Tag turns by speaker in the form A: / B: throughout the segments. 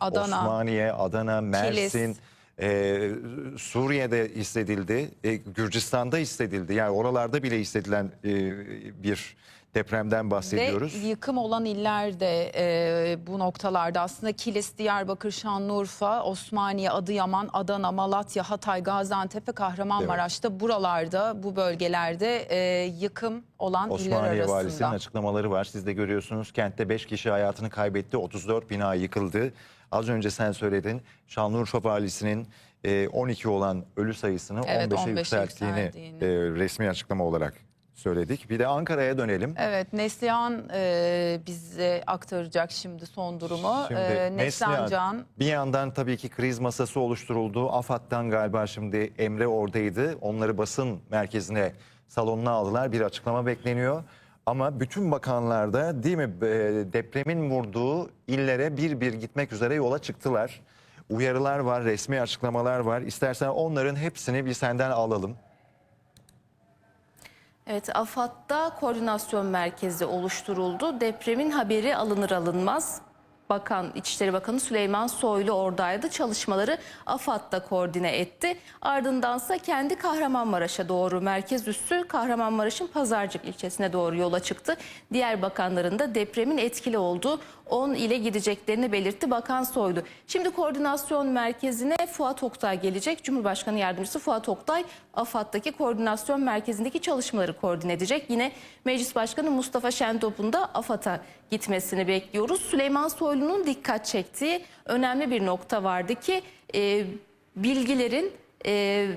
A: Adana.
B: Osmaniye, Adana, Mersin,
A: Kilis.
B: e, Suriye'de hissedildi, e, Gürcistan'da hissedildi. Yani oralarda bile hissedilen e, bir depremden bahsediyoruz.
A: Ve yıkım olan iller de e, bu noktalarda aslında Kilis, Diyarbakır, Şanlıurfa, Osmaniye, Adıyaman, Adana, Malatya, Hatay, Gaziantep ve Kahramanmaraş'ta buralarda bu bölgelerde e, yıkım olan iller
B: Osmaniye
A: arasında.
B: valisinin açıklamaları var. Siz de görüyorsunuz kentte 5 kişi hayatını kaybetti. 34 bina yıkıldı. Az önce sen söyledin. Şanlıurfa valisinin e, 12 olan ölü sayısını
A: Evet,
B: 15'e
A: 15'e
B: yükselttiğini
A: yükseldiğini.
B: e, resmi açıklama olarak söyledik. Bir de Ankara'ya dönelim.
A: Evet Neslihan e, bize aktaracak şimdi son durumu.
B: Şimdi
A: E, Neslihan
B: Neslihan,
A: Can
B: bir yandan tabii ki kriz masası oluşturuldu. AFAD'dan galiba şimdi Emre oradaydı. Onları basın merkezine, salonuna aldılar. Bir açıklama bekleniyor. Ama bütün bakanlar da değil mi depremin vurduğu illere bir bir gitmek üzere yola çıktılar. Uyarılar var, resmi açıklamalar var. İstersen onların hepsini bir senden alalım.
C: Evet, AFAD'da koordinasyon merkezi oluşturuldu. Depremin haberi alınır alınmaz. Bakan İçişleri Bakanı Süleyman Soylu oradaydı. Çalışmaları AFAD'da koordine etti. Ardındansa kendi Kahramanmaraş'a doğru merkez üssü Kahramanmaraş'ın Pazarcık ilçesine doğru yola çıktı. Diğer bakanların da depremin etkili olduğu 10 ile gideceklerini belirtti Bakan Soylu. Şimdi koordinasyon merkezine Fuat Oktay gelecek. Cumhurbaşkanı Yardımcısı Fuat Oktay AFAD'daki koordinasyon merkezindeki çalışmaları koordine edecek. Yine Meclis Başkanı Mustafa Şentop'un da AFAD'a gitmesini bekliyoruz. Süleyman Soylu'nun dikkat çektiği önemli bir nokta vardı ki e, bilgilerin e,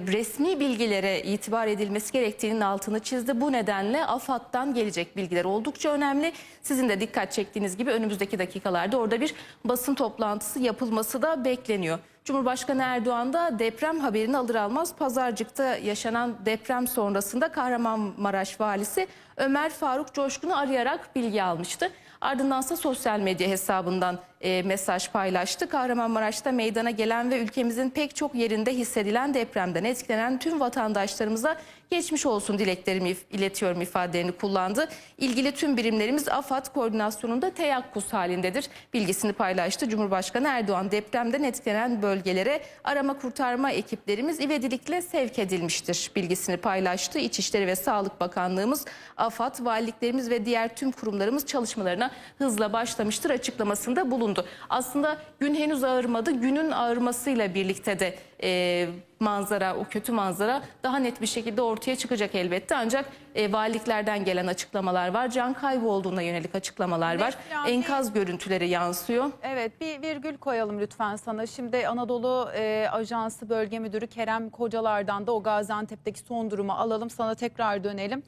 C: resmi bilgilere itibar edilmesi gerektiğinin altını çizdi. Bu nedenle AFAD'dan gelecek bilgiler oldukça önemli. Sizin de dikkat çektiğiniz gibi önümüzdeki dakikalarda orada bir basın toplantısı yapılması da bekleniyor. Cumhurbaşkanı Erdoğan da deprem haberini alır almaz Pazarcık'ta yaşanan deprem sonrasında Kahramanmaraş valisi Ömer Faruk Coşkun'u arayarak bilgi almıştı. Ardındansa sosyal medya hesabından e, mesaj paylaştı. Kahramanmaraş'ta meydana gelen ve ülkemizin pek çok yerinde hissedilen depremden etkilenen tüm vatandaşlarımıza geçmiş olsun dileklerimi iletiyorum ifadelerini kullandı. İlgili tüm birimlerimiz AFAD koordinasyonunda teyakkuz halindedir. Bilgisini paylaştı. Cumhurbaşkanı Erdoğan depremden etkilenen bölgelere arama kurtarma ekiplerimiz ivedilikle sevk edilmiştir. Bilgisini paylaştı. İçişleri ve Sağlık Bakanlığımız, AFAD, valiliklerimiz ve diğer tüm kurumlarımız çalışmalarına hızla başlamıştır açıklamasında bulundu. Aslında gün henüz ağırmadı. Günün ağırmasıyla birlikte de e, manzara, o kötü manzara daha net bir şekilde ortaya çıkacak elbette. Ancak e, valiliklerden gelen açıklamalar var. Can kaybı olduğuna yönelik açıklamalar var. Enkaz görüntüleri yansıyor.
A: Evet bir virgül koyalım lütfen sana. Şimdi Anadolu e, Ajansı Bölge Müdürü Kerem Kocalar'dan da o Gaziantep'teki son durumu alalım. Sana tekrar dönelim.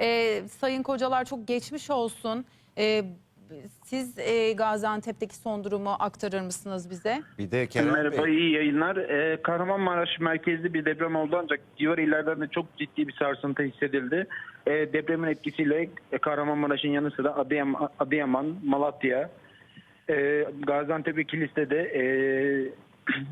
A: E, Sayın Kocalar çok geçmiş olsun. E, siz e, Gaziantep'teki son durumu aktarır mısınız bize?
B: Bir de Kerem
D: Merhaba,
B: Bey,
D: iyi yayınlar. Ee, Kahramanmaraş merkezli bir deprem oldu ancak civar illerden de çok ciddi bir sarsıntı hissedildi. Ee, depremin etkisiyle e, Kahramanmaraş'ın yanı sıra Adıyaman, Adıyaman Malatya, e, Gaziantep ve Kilis'te de e,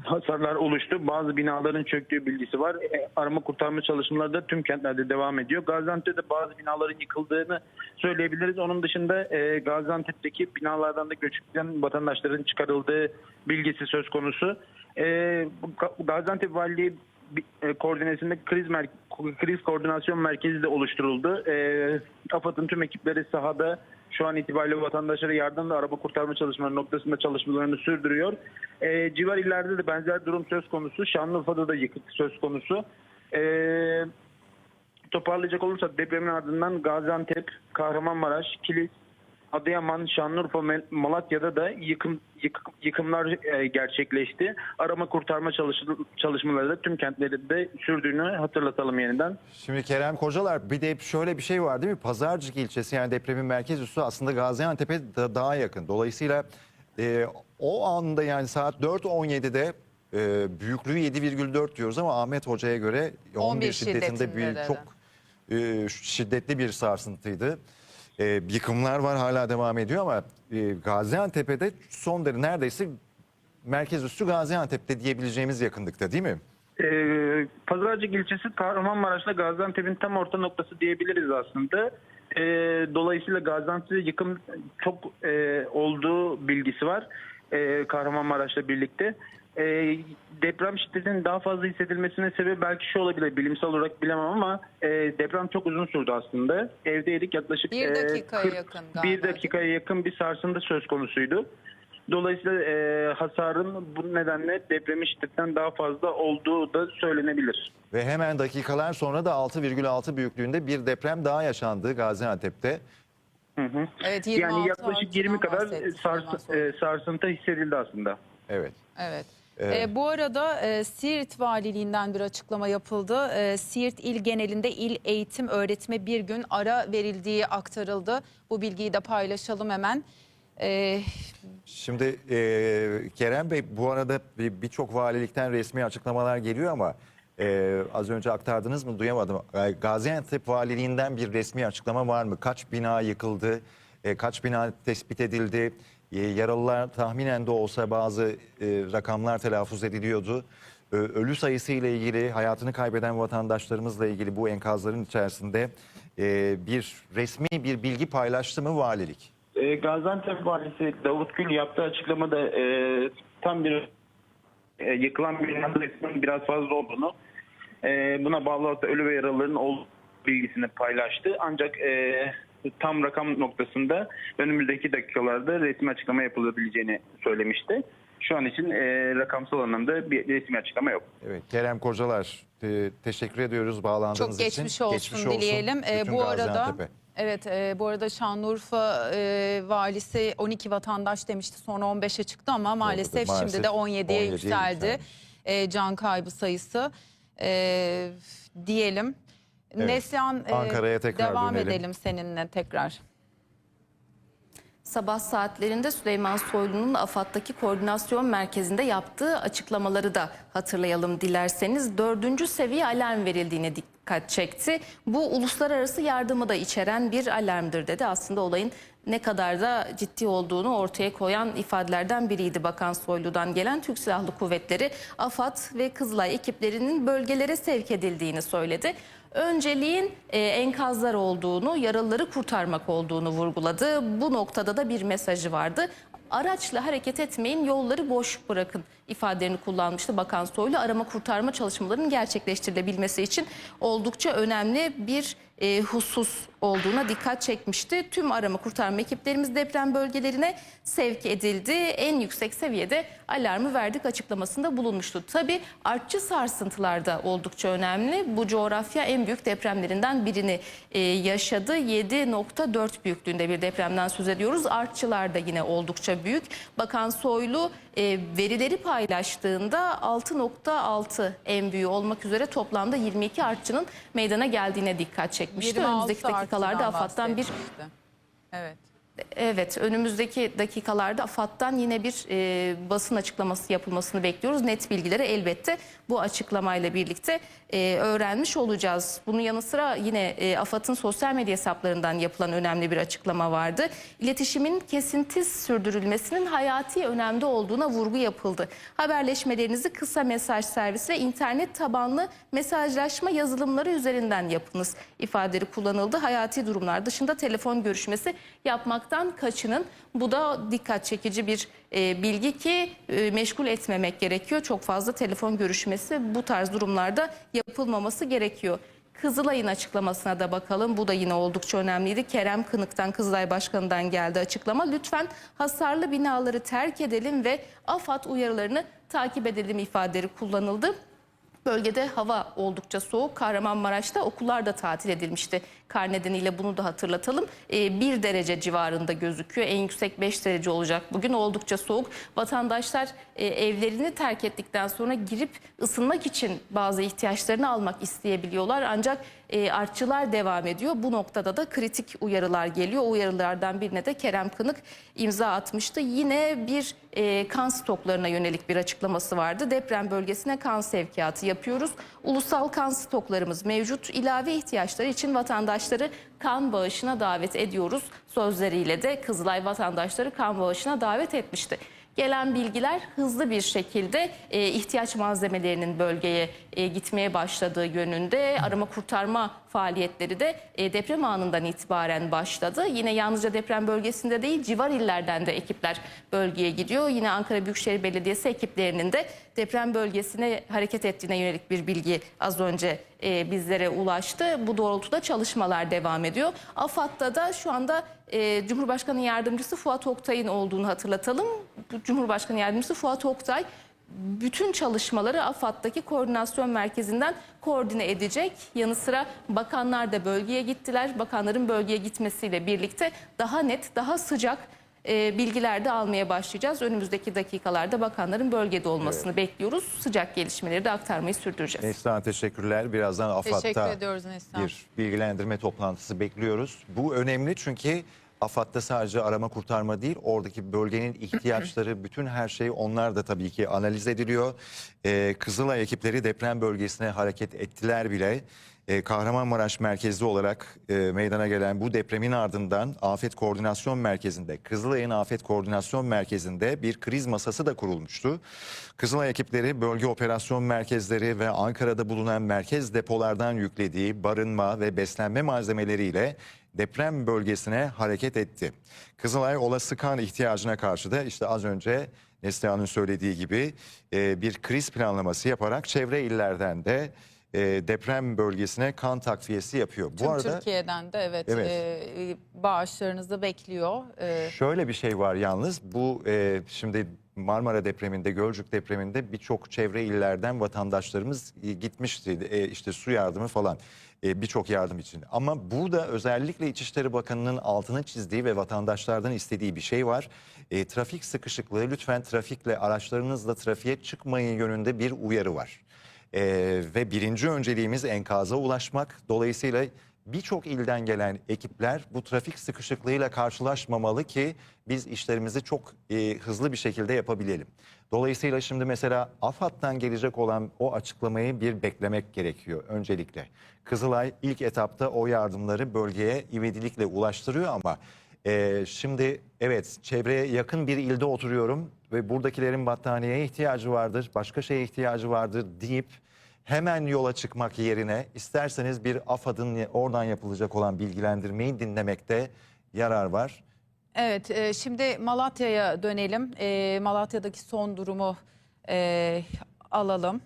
D: hasarlar oluştu. Bazı binaların çöktüğü bilgisi var. E, arama kurtarma çalışmaları da tüm kentlerde devam ediyor. Gaziantep'te bazı binaların yıkıldığını söyleyebiliriz. Onun dışında e, Gaziantep'teki binalardan da göçükten vatandaşların çıkarıldığı bilgisi söz konusu. E, Gaziantep Valiliği e, koordinesinde kriz mer- kriz koordinasyon merkezi de oluşturuldu. E, AFAD'ın tüm ekipleri sahada şu an itibariyle vatandaşlara yardım ve araba kurtarma çalışmaları noktasında çalışmalarını sürdürüyor. E, civar illerde de benzer durum söz konusu. Şanlıurfa'da da yıkık söz konusu. E, toparlayacak olursak depremin ardından Gaziantep, Kahramanmaraş, Kilis, Adıyaman, Şanlıurfa, Malatya'da da yıkım, yık- yıkımlar e, gerçekleşti. Arama kurtarma çalış- çalışmaları da tüm kentlerinde sürdüğünü hatırlatalım yeniden.
B: Şimdi Kerem Kocalar bir de şöyle bir şey var değil mi? Pazarcık ilçesi yani depremin merkez üssü aslında Gaziantep'e da- daha yakın. Dolayısıyla e, o anda yani saat 4.17'de e, büyüklüğü 7,4 diyoruz ama Ahmet Hoca'ya göre 11,
A: 11
B: şiddetinde
A: şiddetinde
B: bir çok e, şiddetli bir sarsıntıydı. E, yıkımlar var hala devam ediyor ama e, Gaziantep'e son derece neredeyse merkez üssü Gaziantep'te diyebileceğimiz yakınlıkta değil mi?
D: Ee, Pazarcık ilçesi Kahramanmaraş'la Gaziantep'in tam orta noktası diyebiliriz aslında. Ee, dolayısıyla Gaziantep'te yıkım çok e, olduğu bilgisi var. e, Kahramanmaraş'la birlikte. E, deprem şiddetinin daha fazla hissedilmesine sebep belki şu olabilir. Bilimsel olarak bilemem ama e, deprem çok uzun sürdü aslında. Evdeydik yaklaşık
A: Bir
D: e,
A: dakikaya
D: 40
A: yakın
D: bir dakikaya yakın bir sarsıntı söz konusuydu. Dolayısıyla e, hasarın bu nedenle depremin şiddetten daha fazla olduğu da söylenebilir.
B: Ve hemen dakikalar sonra da 6,6 büyüklüğünde bir deprem daha yaşandı Gaziantep'te.
A: Evet 26
D: Yani yaklaşık 20
A: artçıdan
D: kadar sars- e, sarsıntı hissedildi aslında.
B: Evet.
A: Evet.
B: Evet.
A: Ee, bu arada e, Siirt Valiliğinden bir açıklama yapıldı. E, Siirt il genelinde il eğitim öğretime bir gün ara verildiği aktarıldı. Bu bilgiyi de paylaşalım hemen. E,
B: Şimdi e, Kerem Bey bu arada bir- birçok valilikten resmi açıklamalar geliyor ama e, az önce aktardınız mı duyamadım. E, Gaziantep Valiliğinden bir resmi açıklama var mı? Kaç bina yıkıldı? E, kaç bina tespit edildi? E, yaralılar tahminen de olsa bazı e, rakamlar telaffuz ediliyordu. Ö- ölü sayısı ile ilgili hayatını kaybeden vatandaşlarımızla ilgili bu enkazların içerisinde e, bir resmi bir bilgi paylaştı mı valilik?
D: E, Gaziantep Valisi Davut Gül yaptığı açıklamada e, tam bir e, yıkılan binanın sayısının biraz fazla olduğunu, e, buna bağlı olarak da ölü ve yaralıların olduğu bilgisini paylaştı. Ancak e, tam rakam noktasında önümüzdeki dakikalarda resmi açıklama yapılabileceğini söylemişti. Şu an için e, rakamsal anlamda bir resmi açıklama yok.
B: Evet Kerem Kocalar te- teşekkür ediyoruz bağlandığınız
A: çok
B: için.
A: geçmiş olsun, dileyelim. E, bu arada evet e, bu arada Şanlıurfa e, valisi 12 vatandaş demişti. Sonra 15'e çıktı ama maalesef,
B: maalesef
A: şimdi de 17'ye
B: 17'ye
A: yükseldi.
B: yükselmiş.
A: E, can kaybı sayısı e, diyelim.
B: Evet.
A: Neslihan e,
B: Ankara'ya tekrar
A: devam
B: dönelim.
A: edelim seninle tekrar.
C: Sabah saatlerinde Süleyman Soylu'nun AFAD'daki koordinasyon merkezinde yaptığı açıklamaları da hatırlayalım dilerseniz. Dördüncü seviye alarm verildiğine dikkat çekti. Bu uluslararası yardımı da içeren bir alarmdır dedi. Aslında olayın ne kadar da ciddi olduğunu ortaya koyan ifadelerden biriydi Bakan Soylu'dan gelen Türk Silahlı Kuvvetleri, AFAD ve Kızılay ekiplerinin bölgelere sevk edildiğini söyledi. Önceliğin e, enkazlar olduğunu, yaralıları kurtarmak olduğunu vurguladı. Bu noktada da bir mesajı vardı. Araçla hareket etmeyin, yolları boş bırakın ifadelerini kullanmıştı Bakan Soylu. Arama kurtarma çalışmalarının gerçekleştirilebilmesi için oldukça önemli bir e, husus olduğuna dikkat çekmişti. Tüm arama kurtarma ekiplerimiz deprem bölgelerine sevk edildi. En yüksek seviyede alarmı verdik açıklamasında bulunmuştu. Tabii artçı sarsıntılar da oldukça önemli. Bu coğrafya en büyük depremlerinden birini e, yaşadı. 7.4 büyüklüğünde bir depremden söz ediyoruz. Artçılar da yine oldukça büyük. Bakan Soylu e, verileri paylaştığında 6.6 en büyüğü olmak üzere toplamda 22 artçının meydana geldiğine dikkat çekmişti.
A: 26
C: Önümüzdeki dakikalarda AFAD'dan bir.
A: Evet.
C: Evet, önümüzdeki dakikalarda AFAD'dan yine bir e, basın açıklaması yapılmasını bekliyoruz. Net bilgileri elbette bu açıklamayla birlikte e, öğrenmiş olacağız. Bunun yanı sıra yine e, AFAD'ın sosyal medya hesaplarından yapılan önemli bir açıklama vardı. İletişimin kesintisiz sürdürülmesinin hayati önemde olduğuna vurgu yapıldı. Haberleşmelerinizi kısa mesaj servisi ve internet tabanlı mesajlaşma yazılımları üzerinden yapınız ifadeleri kullanıldı. Hayati durumlar dışında telefon görüşmesi yapmaktan kaçının. Bu da dikkat çekici bir e, bilgi ki e, meşgul etmemek gerekiyor. Çok fazla telefon görüşmesi bu tarz durumlarda yapılmaması gerekiyor. Kızılay'ın açıklamasına da bakalım. Bu da yine oldukça önemliydi. Kerem Kınık'tan Kızılay Başkanı'ndan geldi açıklama. Lütfen hasarlı binaları terk edelim ve AFAD uyarılarını takip edelim ifadeleri kullanıldı. Bölgede hava oldukça soğuk. Kahramanmaraş'ta okullar da tatil edilmişti. Kar nedeniyle bunu da hatırlatalım. 1 derece civarında gözüküyor. En yüksek 5 derece olacak bugün. Oldukça soğuk. Vatandaşlar e, evlerini terk ettikten sonra girip ısınmak için bazı ihtiyaçlarını almak isteyebiliyorlar. Ancak e, artçılar devam ediyor. Bu noktada da kritik uyarılar geliyor. Uyarılardan birine de Kerem Kınık imza atmıştı. Yine bir e, kan stoklarına yönelik bir açıklaması vardı. Deprem bölgesine kan sevkiyatı yapıyoruz. Ulusal kan stoklarımız mevcut. İlave ihtiyaçları için vatandaşları kan bağışına davet ediyoruz. Sözleriyle de Kızılay vatandaşları kan bağışına davet etmişti. Gelen bilgiler hızlı bir şekilde e, ihtiyaç malzemelerinin bölgeye e, gitmeye başladığı yönünde arama kurtarma faaliyetleri de e, deprem anından itibaren başladı. Yine yalnızca deprem bölgesinde değil civar illerden de ekipler bölgeye gidiyor. Yine Ankara Büyükşehir Belediyesi ekiplerinin de deprem bölgesine hareket ettiğine yönelik bir bilgi az önce e, bizlere ulaştı. Bu doğrultuda çalışmalar devam ediyor. AFAD'da da şu anda e, Cumhurbaşkanı Yardımcısı Fuat Oktay'ın olduğunu hatırlatalım. Cumhurbaşkanı Yardımcısı Fuat Oktay bütün çalışmaları AFAD'daki koordinasyon merkezinden koordine edecek. Yanı sıra bakanlar da bölgeye gittiler. Bakanların bölgeye gitmesiyle birlikte daha net, daha sıcak e, bilgiler de almaya başlayacağız. Önümüzdeki dakikalarda bakanların bölgede olmasını bekliyoruz. Sıcak gelişmeleri de aktarmayı sürdüreceğiz.
B: Neslihan teşekkürler. Birazdan
A: Teşekkür
B: AFAD'da
A: ediyoruz Neslihan.
B: bir bilgilendirme toplantısı bekliyoruz. Bu önemli çünkü AFAD'da sadece arama kurtarma değil, oradaki bölgenin ihtiyaçları, bütün her şey onlar da tabii ki analiz ediliyor. Ee, Kızılay ekipleri deprem bölgesine hareket ettiler bile. Ee, Kahramanmaraş merkezli olarak e, meydana gelen bu depremin ardından Afet Koordinasyon Merkezi'nde, Kızılay'ın Afet Koordinasyon Merkezi'nde bir kriz masası da kurulmuştu. Kızılay ekipleri bölge operasyon merkezleri ve Ankara'da bulunan merkez depolardan yüklediği barınma ve beslenme malzemeleriyle deprem bölgesine hareket etti. Kızılay olası kan ihtiyacına karşı da işte az önce Neslihan'ın söylediği gibi e, bir kriz planlaması yaparak çevre illerden de e, deprem bölgesine kan takviyesi yapıyor.
A: Tüm
B: Bu arada
A: Türkiye'den de evet,
B: Evet.
A: e, bağışlarınızı bekliyor. E,
B: Şöyle bir şey var yalnız bu e, şimdi Marmara depreminde, Gölcük depreminde birçok çevre illerden vatandaşlarımız e, gitmişti. E, işte su yardımı falan e, birçok yardım için. Ama burada özellikle İçişleri Bakanı'nın altını çizdiği ve vatandaşlardan istediği bir şey var. E, trafik sıkışıklığı lütfen trafikle araçlarınızla trafiğe çıkmayın yönünde bir uyarı var. E, ve birinci önceliğimiz enkaza ulaşmak. Dolayısıyla birçok ilden gelen ekipler bu trafik sıkışıklığıyla karşılaşmamalı ki biz işlerimizi çok e, hızlı bir şekilde yapabilelim. Dolayısıyla şimdi mesela AFAD'dan gelecek olan o açıklamayı bir beklemek gerekiyor öncelikle. Kızılay ilk etapta o yardımları bölgeye ivedilikle ulaştırıyor ama e, şimdi evet çevreye yakın bir ilde oturuyorum ve buradakilerin battaniyeye ihtiyacı vardır, başka şeye ihtiyacı vardır deyip hemen yola çıkmak yerine isterseniz bir AFAD'ın oradan yapılacak olan bilgilendirmeyi dinlemekte yarar var.
A: Evet, e, şimdi Malatya'ya dönelim. E, Malatya'daki son durumu e, alalım.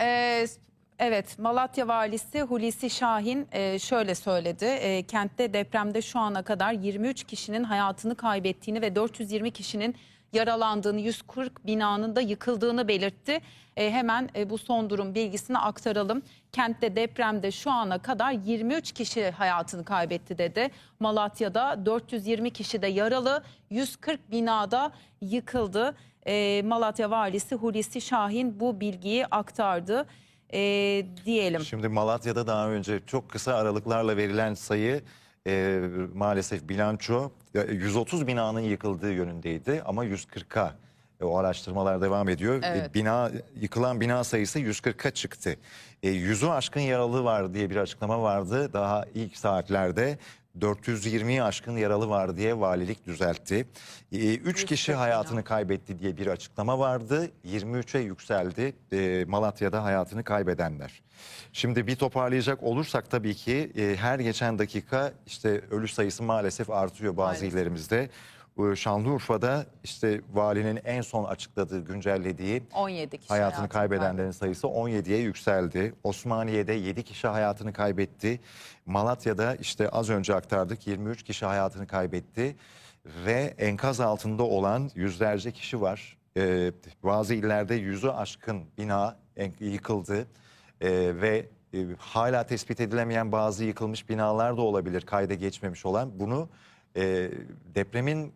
A: E, evet, Malatya Valisi Hulusi Şahin e, şöyle söyledi. E, kentte depremde şu ana kadar 23 kişinin hayatını kaybettiğini ve 420 kişinin yaralandığını, 140 binanın da yıkıldığını belirtti. E, hemen bu son durum bilgisini aktaralım. Kentte depremde şu ana kadar 23 kişi hayatını kaybetti dedi. Malatya'da 420 kişi de yaralı, 140 binada yıkıldı. Malatya Valisi Hulusi Şahin bu bilgiyi aktardı e, diyelim.
B: Şimdi Malatya'da daha önce çok kısa aralıklarla verilen sayı e, maalesef bilanço e, 130 binanın yıkıldığı yönündeydi ama 140'a e, o araştırmalar devam ediyor. E,
A: Evet.
B: bina yıkılan bina sayısı 140'a çıktı. E, yüzü aşkın yaralı var diye bir açıklama vardı daha ilk saatlerde. 420'yi aşkın yaralı var diye valilik düzeltti. 3 kişi
A: bina.
B: hayatını kaybetti diye bir açıklama vardı. 23'e yükseldi e, Malatya'da hayatını kaybedenler. Şimdi bir toparlayacak olursak tabii ki e, her geçen dakika işte ölü sayısı maalesef artıyor bazı
A: Maalesef.
B: illerimizde. E, Şanlıurfa'da işte valinin en son açıkladığı, güncellediği
A: 17 kişi
B: hayatını kaybedenlerin
A: kaybetti.
B: sayısı 17'ye yükseldi. Osmaniye'de 7 kişi hayatını kaybetti. Malatya'da işte az önce aktardık 23 kişi hayatını kaybetti. Ve enkaz altında olan yüzlerce kişi var. Ee, bazı illerde yüzü aşkın bina en- yıkıldı. Ee, ve e, hala tespit edilemeyen bazı yıkılmış binalar da olabilir kayda geçmemiş olan. Bunu e, depremin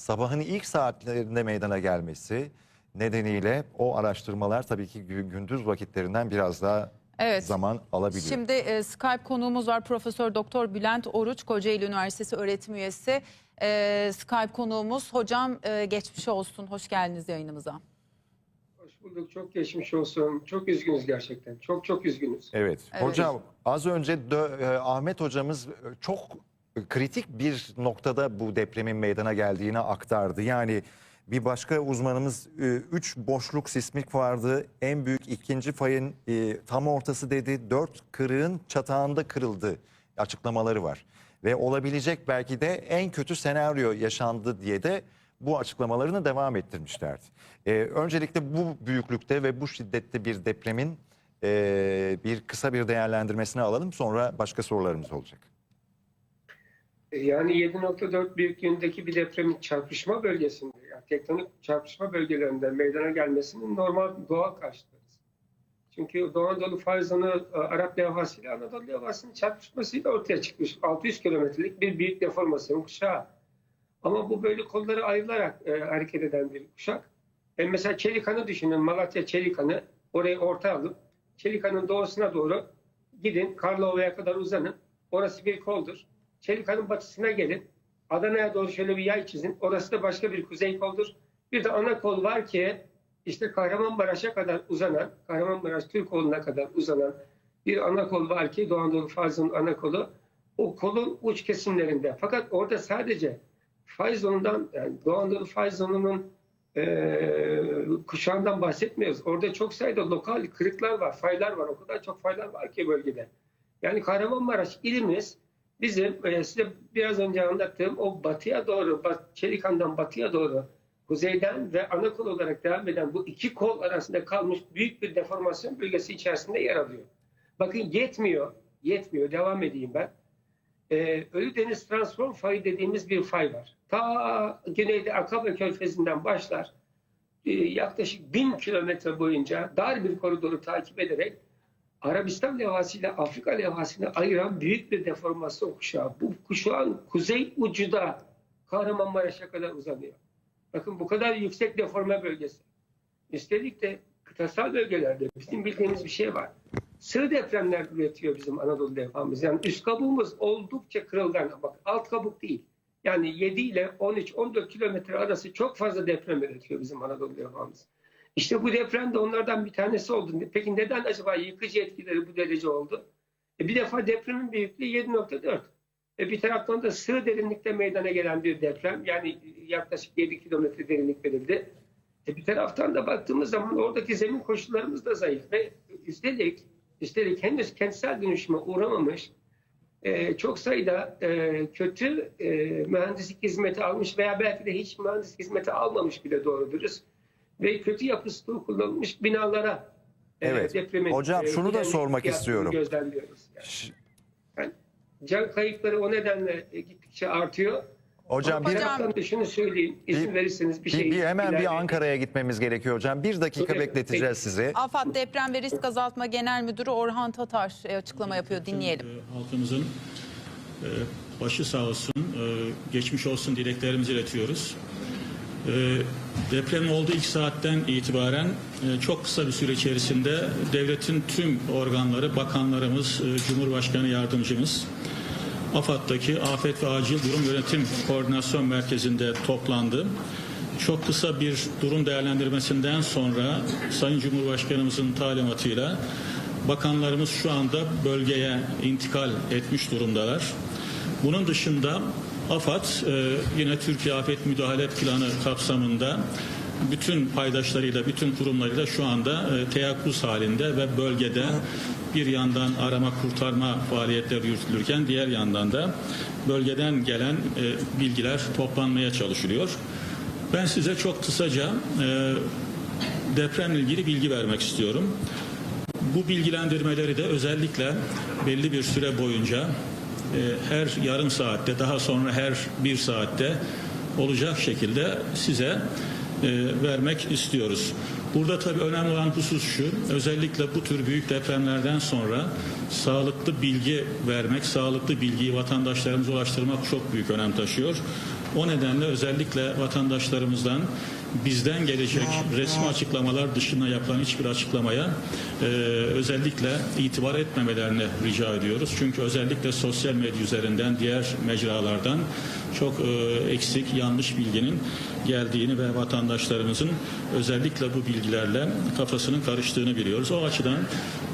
B: sabahın ilk saatlerinde meydana gelmesi nedeniyle o araştırmalar tabii ki gü- gündüz vakitlerinden biraz daha
A: Evet.
B: zaman alabiliyor.
A: Şimdi e, Skype konuğumuz var Profesör Doktor Bülent Oruç Kocaeli Üniversitesi öğretim üyesi. E, Skype konuğumuz hocam e, geçmiş olsun hoş geldiniz yayınımıza.
E: Hoş bulduk. Çok geçmiş olsun. Çok üzgünüz gerçekten. Çok çok üzgünüz.
B: Evet.
A: Evet.
B: Hocam az önce dö- e, Ahmet hocamız e, çok kritik bir noktada bu depremin meydana geldiğini aktardı. Yani bir başka uzmanımız 3 boşluk sismik vardı. En büyük ikinci fayın e, tam ortası dedi. 4 kırığın çatağında kırıldı açıklamaları var. Ve olabilecek belki de en kötü senaryo yaşandı diye de bu açıklamalarını devam ettirmişlerdi. E, öncelikle bu büyüklükte ve bu şiddette bir depremin e, bir kısa bir değerlendirmesini alalım. Sonra başka sorularımız olacak.
E: Yani 7.4 büyüklüğündeki bir depremin çarpışma bölgesinde, yani tektonik çarpışma bölgelerinde meydana gelmesinin normal doğal karşılarız. Çünkü Doğu Anadolu farzanı e, Arap levhası ile Anadolu levhasının çarpışmasıyla ortaya çıkmış. 600 kilometrelik bir büyük deformasyon kuşağı. Ama bu böyle kolları ayrılarak e, hareket eden bir kuşak. E mesela Çelikan'ı düşünün, Malatya Çelikan'ı orayı orta alıp Çelikan'ın doğusuna doğru gidin, Karlova'ya kadar uzanın. Orası bir koldur. Çelikan'ın batısına gelin. Adana'ya doğru şöyle bir yay çizin. Orası da başka bir kuzey koldur. Bir de ana kol var ki işte Kahramanmaraş'a kadar uzanan, Kahramanmaraş Türkoğlu'na kadar uzanan bir ana kol var ki Doğu Anadolu Fazlının ana kolu. O kolun uç kesimlerinde. Fakat orada sadece faiz yani Doğu Anadolu faiz zonunun eee kuşağından bahsetmiyoruz. Orada çok sayıda lokal kırıklar var, faylar var. O kadar çok faylar var ki bölgede. Yani Kahramanmaraş ilimiz bizim e, size biraz önce anlattığım o batıya doğru, bat, Çelikan'dan batıya doğru kuzeyden ve ana kol olarak devam eden bu iki kol arasında kalmış büyük bir deformasyon bölgesi içerisinde yer alıyor. Bakın yetmiyor, yetmiyor. Devam edeyim ben. Ee, Ölüdeniz Transform Fayı dediğimiz bir fay var. Ta güneyde Akaba Körfezi'nden başlar. Ee, yaklaşık bin kilometre boyunca dar bir koridoru takip ederek Arabistan levhası ile Afrika levhasını ayıran büyük bir deformasyon kuşağı. Bu kuşağın kuzey ucu da Kahramanmaraş'a kadar uzanıyor. Bakın bu kadar yüksek deforme bölgesi. Üstelik de kıtasal bölgelerde bizim bildiğimiz bir şey var. Sığ depremler üretiyor bizim Anadolu levhamız. Yani üst kabuğumuz oldukça kırılgan. Bak alt kabuk değil. Yani 7 ile 13-14 kilometre arası çok fazla deprem üretiyor bizim Anadolu levhamız. İşte bu deprem de onlardan bir tanesi oldu. Peki neden acaba yıkıcı etkileri bu derece oldu? E bir defa depremin büyüklüğü 7.4. E bir taraftan da sığ derinlikte meydana gelen bir deprem. Yani yaklaşık 7 kilometre derinlik verildi. E bir taraftan da baktığımız zaman oradaki zemin koşullarımız da zayıf. Ve üstelik, üstelik henüz kentsel dönüşüme uğramamış e, çok sayıda e, kötü e, mühendislik hizmeti almış veya belki de hiç mühendislik hizmeti almamış bile doğru dürüst ve kötü yapısı kullanılmış binalara e,
B: Evet.
E: depremin,
B: Hocam, şunu da sormak istiyorum.
E: Gözlemliyoruz. Yani. Yani can kayıpları o nedenle e, gittikçe artıyor.
B: Hocam
E: Ama
B: bir,
E: da şunu söyleyeyim, izin
B: Bir-
E: verirseniz bir
B: bir,
E: şey.
B: bir hemen bir Ankara'ya gitmemiz gerekiyor hocam. Bir dakika
E: Tabii,
B: bekleteceğiz
E: peki.
B: sizi.
A: AFAD Deprem ve Risk Azaltma Genel Müdürü Orhan Tatar e, açıklama yapıyor. Dinleyelim.
F: Halkımızın e, başı sağ olsun, e, geçmiş olsun dileklerimizi iletiyoruz. E, Deprem olduğu ilk saatten itibaren e, çok kısa bir süre içerisinde devletin tüm organları, bakanlarımız, e, Cumhurbaşkanı yardımcımız, AFAD'daki Afet ve Acil Durum Yönetim Koordinasyon Merkezi'nde toplandı. Çok kısa bir durum değerlendirmesinden sonra Sayın Cumhurbaşkanımızın talimatıyla bakanlarımız şu anda bölgeye intikal etmiş durumdalar. Bunun dışında AFAD e, yine Türkiye Afet Müdahale Planı kapsamında bütün paydaşlarıyla, bütün kurumlarıyla şu anda e, teyakkuz halinde ve bölgede bir yandan arama kurtarma faaliyetleri yürütülürken diğer yandan da bölgeden gelen e, bilgiler toplanmaya çalışılıyor. Ben size çok kısaca depremle ilgili bilgi vermek istiyorum. Bu bilgilendirmeleri de özellikle belli bir süre boyunca her yarım saatte daha sonra her bir saatte olacak şekilde size e, vermek istiyoruz. Burada tabii önemli olan husus şu, özellikle bu tür büyük depremlerden sonra sağlıklı bilgi vermek, sağlıklı bilgiyi vatandaşlarımıza ulaştırmak çok büyük önem taşıyor. O nedenle özellikle vatandaşlarımızdan bizden gelecek resmi açıklamalar dışında yapılan hiçbir açıklamaya e, özellikle itibar etmemelerini rica ediyoruz. Çünkü özellikle sosyal medya üzerinden diğer mecralardan çok e, eksik, yanlış bilginin geldiğini ve vatandaşlarımızın özellikle bu bilgilerle kafasının karıştığını biliyoruz. O açıdan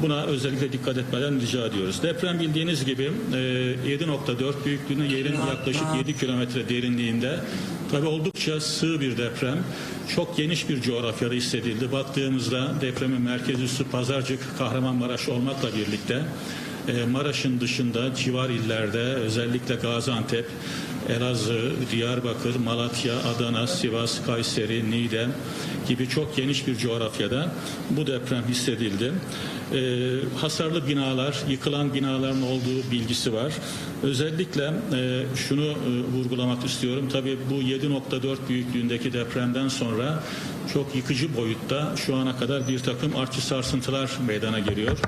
F: buna özellikle dikkat etmeden rica ediyoruz. Deprem bildiğiniz gibi e, 7.4 büyüklüğünde yerin yaklaşık 7 kilometre derinliğinde tabi oldukça sığ bir deprem. Çok geniş bir coğrafyada hissedildi. Baktığımızda depremin merkezi üssü Pazarcık, Kahramanmaraş olmakla birlikte e, Maraş'ın dışında civar illerde özellikle Gaziantep, Elazığ, Diyarbakır, Malatya, Adana, Sivas, Kayseri, Niğde gibi çok geniş bir coğrafyada bu deprem hissedildi. Ee, hasarlı binalar, yıkılan binaların olduğu bilgisi var. Özellikle e, şunu e, vurgulamak istiyorum. Tabii bu 7.4 büyüklüğündeki depremden sonra çok yıkıcı boyutta şu ana kadar bir takım artçı sarsıntılar meydana geliyor.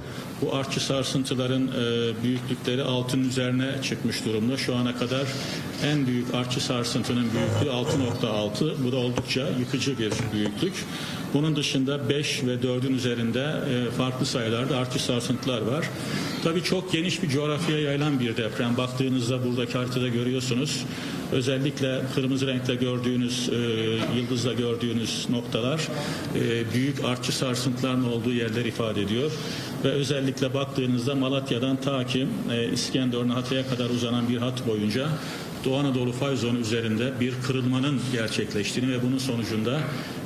F: Bu artçı sarsıntıların e, büyüklükleri altın üzerine çıkmış durumda. Şu ana kadar en büyük artçı sarsıntının büyüklüğü 6.6. Bu da oldukça yıkıcı bir büyüklük. Bunun dışında 5 ve 4'ün üzerinde e, farklı sayılarda artçı sarsıntılar var. Tabii çok geniş bir coğrafyaya yayılan bir deprem. Baktığınızda buradaki haritada görüyorsunuz. Özellikle kırmızı renkte gördüğünüz, e, yıldızla gördüğünüz noktalar e, büyük artçı sarsıntıların olduğu yerler ifade ediyor. Ve özellikle baktığınızda Malatya'dan ta ki e, İskenderun Hatay'a kadar uzanan bir hat boyunca Doğu Anadolu fay zonu üzerinde bir kırılmanın gerçekleştiğini ve bunun sonucunda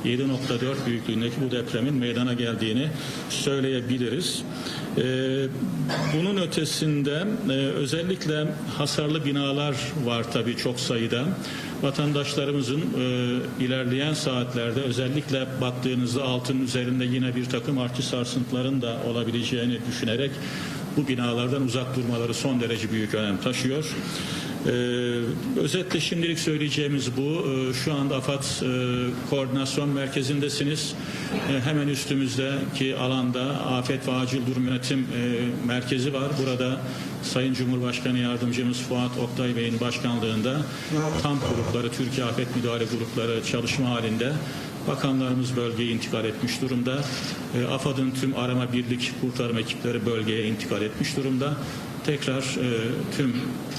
F: 7.4 büyüklüğündeki bu depremin meydana geldiğini söyleyebiliriz. Ee, bunun ötesinde e, özellikle hasarlı binalar var tabii çok sayıda. Vatandaşlarımızın e, ilerleyen saatlerde özellikle baktığınızda altın üzerinde yine bir takım artçı sarsıntıların da olabileceğini düşünerek bu binalardan uzak durmaları son derece büyük önem taşıyor. Ee, özetle şimdilik söyleyeceğimiz bu. Ee, şu anda AFAD e, koordinasyon merkezindesiniz. Ee, hemen üstümüzdeki alanda Afet ve Acil Durum Yönetim e, Merkezi var. Burada Sayın Cumhurbaşkanı Yardımcımız Fuat Oktay Bey'in başkanlığında kamp grupları, Türkiye Afet Müdahale Grupları çalışma halinde Bakanlarımız bölgeye intikal etmiş durumda. E, AFAD'ın tüm arama birlik kurtarma ekipleri bölgeye intikal etmiş durumda. Tekrar e, tüm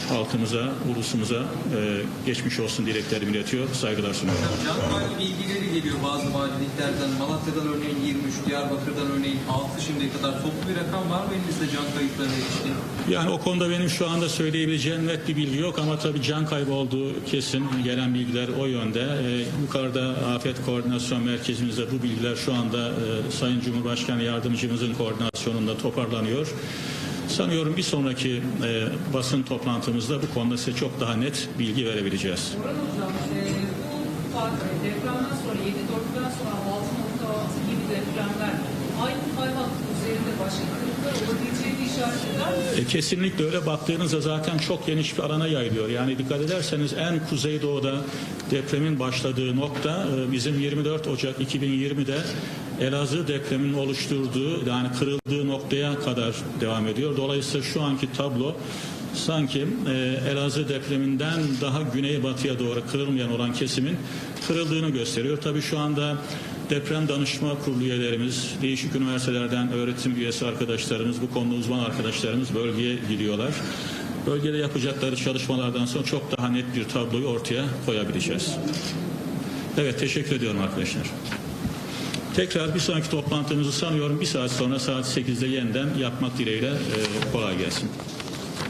F: halkımıza, ulusumuza e, geçmiş olsun dileklerimi iletiyor. Saygılar sunuyorum.
G: Can bilgileri geliyor bazı valiliklerden. Malatya'dan örneğin 23, Diyarbakır'dan örneğin 6 şimdiye kadar toplu bir rakam var mı elinizde can kayıplarına ilişkin?
F: Yani o konuda benim şu anda söyleyebileceğim net bir bilgi yok ama tabii can kaybı olduğu kesin gelen bilgiler o yönde. Ee, yukarıda Afet Koordinasyon Merkezimizde bu bilgiler şu anda e, Sayın Cumhurbaşkanı Yardımcımızın koordinasyonunda toparlanıyor. Sanıyorum bir sonraki e, basın toplantımızda bu konuda size çok daha net bilgi verebileceğiz.
H: Depremden sonra 7.4'ten sonra 6.6 gibi depremler aynı hattı üzerinde başka kırıklar mi?
F: E, kesinlikle öyle baktığınızda zaten çok geniş bir alana yayılıyor. Yani dikkat ederseniz en kuzeydoğuda depremin başladığı nokta e, bizim 24 Ocak 2020'de Elazığ depreminin oluşturduğu yani kırıldığı noktaya kadar devam ediyor. Dolayısıyla şu anki tablo sanki e, Elazığ depreminden daha güneybatıya doğru kırılmayan olan kesimin kırıldığını gösteriyor. Tabii şu anda deprem danışma kurulu üyelerimiz, değişik üniversitelerden öğretim üyesi arkadaşlarımız, bu konuda uzman arkadaşlarımız bölgeye gidiyorlar. Bölgede yapacakları çalışmalardan sonra çok daha net bir tabloyu ortaya koyabileceğiz. Evet teşekkür ediyorum arkadaşlar. Tekrar bir sonraki toplantımızı sanıyorum bir saat sonra saat 8'de yeniden yapmak dileğiyle e, kolay gelsin.